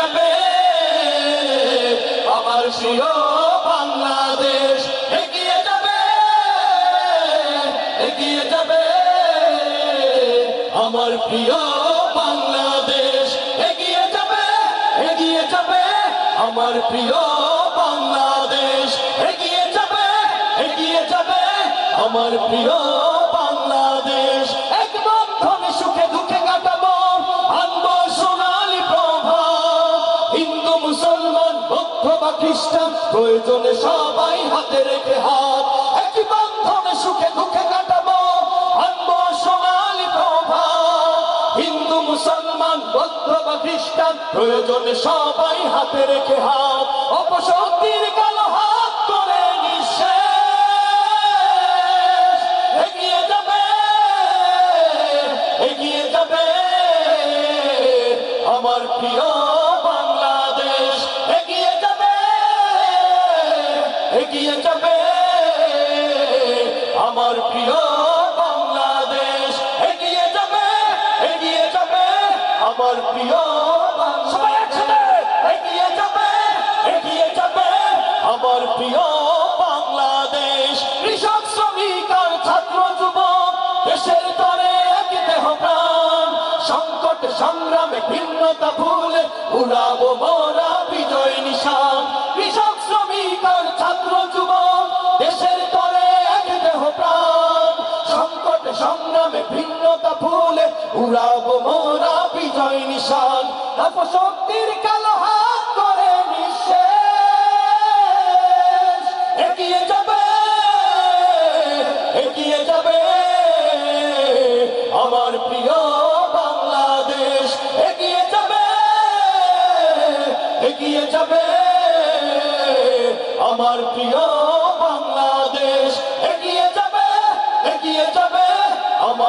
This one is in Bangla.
যাবে। আমার প্রিয় বাংলাদেশ, এগিয়ে যাবে এগিয়ে যাবে। আমার প্রিয় বাংলাদেশ, এগিয়ে যাবে এগিয়ে যাবে। আমার প্রিয় বাংলাদেশ, এগিয়ে যাবে এগিয়ে যাবে। আমার প্রিয় বা খ্রিস্টান প্রয়োজনে সবাই হাতে রেখে হাত। এক বন্ধনে সুখে দুঃখে কাটাবো, আনব সোনালি প্রভা হিন্দু, মুসলমান, বৌদ্ধ বা খ্রিস্টান প্রয়োজনে সবাই হাতে রেখে হাত। অপশক্তির কালো হাত করে নিঃশেষ। এগিয়ে যাবে এগিয়ে যাবে। আমার প্রিয় আমার প্রিয় বাংলাদেশ এগিয়ে যাবে এগিয়ে যাবে আমার প্রিয় সবাই একসাথে। এগিয়ে যাবে এগিয়ে যাবে আমার প্রিয় বাংলাদেশ। কৃষক শ্রমিক আর ছাত্র যুবক দেশের তরে এক দেহ প্রাণ। সংকট সংগ্রামে ভিন্নতা ভুলে উড়াবো মোরা উড়াবো মোরা বিজয় নিশান। অপশক্তির কালো হাত করে নিঃশেষ। এগিয়ে যাবে এগিয়ে যাবে। আমার প্রিয় বাংলাদেশ, এগিয়ে যাবে এগিয়ে যাবে। আমার প্রিয়